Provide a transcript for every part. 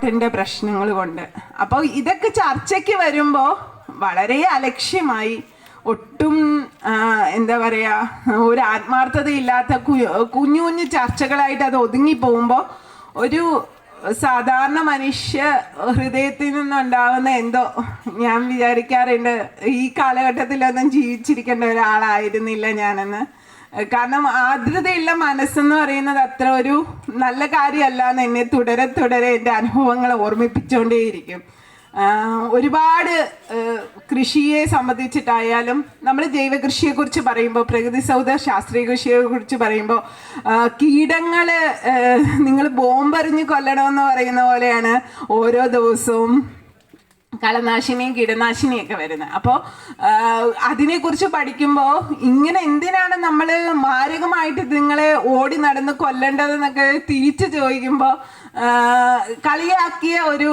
തറവാട്ടിന്റെ പ്രശ്നങ്ങൾ കൊണ്ട്. അപ്പോൾ ഇതൊക്കെ ചർച്ചയ്ക്ക് വരുമ്പോൾ വളരെ അലക്ഷ്യമായി ഒട്ടും എന്താ പറയുക ഒരു ആത്മാർത്ഥതയില്ലാത്ത കുഞ്ഞു കുഞ്ഞു ചർച്ചകളായിട്ട് അത് ഒതുങ്ങി പോകുമ്പോൾ ഒരു സാധാരണ മനുഷ്യ ഹൃദയത്തിൽ നിന്നുണ്ടാവുന്ന എന്തോ ഞാൻ വിചാരിക്കാറുണ്ട് ഈ കാലഘട്ടത്തിലൊന്നും ജീവിച്ചിരിക്കേണ്ട ഒരാളായിരുന്നില്ല ഞാനെന്ന്. കാരണം ആർദ്രതയുള്ള മനസ്സെന്ന് പറയുന്നത് അത്ര ഒരു നല്ല കാര്യമല്ല എന്ന് എന്നെ തുടരെ തുടരെ എന്റെ അനുഭവങ്ങൾ ഓർമ്മിപ്പിച്ചുകൊണ്ടേയിരിക്കും. ഒരുപാട് കൃഷിയെ സംബന്ധിച്ചിട്ടായാലും നമ്മൾ ജൈവ കൃഷിയെക്കുറിച്ച് പറയുമ്പോൾ പ്രകൃതി സൗധ ശാസ്ത്രീയ കൃഷിയെ കുറിച്ച് പറയുമ്പോൾ കീടങ്ങൾ നിങ്ങൾ ബോംബെറിഞ്ഞ് കൊല്ലണമെന്ന് പറയുന്ന പോലെയാണ് ഓരോ ദിവസവും കളനാശിനിയും കീടനാശിനിയും ഒക്കെ വരുന്നത് അപ്പോൾ അതിനെക്കുറിച്ച് പഠിക്കുമ്പോൾ ഇങ്ങനെ എന്തിനാണ് നമ്മൾ മാരകമായിട്ട് നിങ്ങളെ ഓടി നടന്ന് കൊല്ലേണ്ടതെന്നൊക്കെ തിരിച്ചു ചോദിക്കുമ്പോൾ കളിയാക്കിയ ഒരു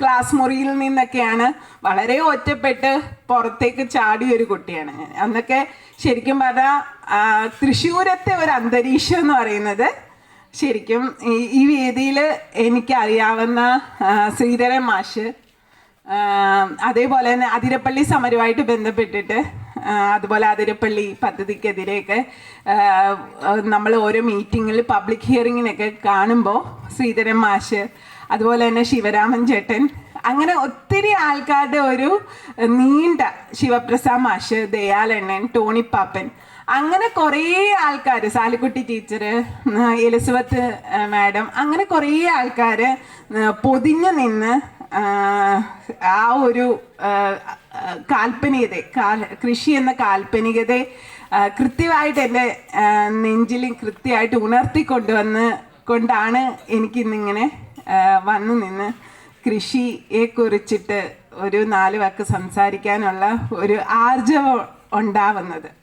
ക്ലാസ് മുറിയിൽ നിന്നൊക്കെയാണ് വളരെ ഒറ്റപ്പെട്ട് പുറത്തേക്ക് ചാടിയ ഒരു കുട്ടിയാണ്. അന്നൊക്കെ ശരിക്കും പറഞ്ഞാൽ തൃശ്ശൂരത്തെ ഒരു അന്തരീക്ഷം എന്ന് പറയുന്നത് ശരിക്കും ഈ വേദിയിൽ എനിക്കറിയാവുന്ന ശ്രീധര ശ്രീധരൻ മാഷ് അതേപോലെ തന്നെ അതിരപ്പള്ളി സമരവുമായിട്ട് ബന്ധപ്പെട്ടിട്ട് അതുപോലെ അതിരപ്പള്ളി പദ്ധതിക്കെതിരെയൊക്കെ നമ്മൾ ഓരോ മീറ്റിങ്ങിൽ പബ്ലിക് ഹിയറിങ്ങിനൊക്കെ കാണുമ്പോൾ ശ്രീധരൻ മാഷ് അതുപോലെ തന്നെ ശിവരാമൻ ചേട്ടൻ അങ്ങനെ ഒത്തിരി ആൾക്കാരുടെ ഒരു നീണ്ട ശിവപ്രസാദ് മാഷ് ദയാലണ്ണൻ ടോണിപ്പാപ്പൻ അങ്ങനെ കുറേ ആൾക്കാർ സാലിക്കുട്ടി ടീച്ചർ എലിസബത്ത് മാഡം അങ്ങനെ കുറേ ആൾക്കാർ പൊതിഞ്ഞു നിന്ന് ആ, ഒരു കാൽപ്പനികത കൃഷി എന്ന കാൽപ്പനികതയെ കൃത്യമായിട്ട് എന്റെ നെഞ്ചിൽ കൃത്യമായിട്ട് ഉണർത്തിക്കൊണ്ടുവന്ന് കൊണ്ടാണ് എനിക്കിന്നിങ്ങനെ വന്നു നിന്ന് കൃഷിയെ കുറിച്ചിട്ട് ഒരു നാല് വാക്ക് സംസാരിക്കാനുള്ള ഒരു ആർജവം ഉണ്ടാവുന്നത്.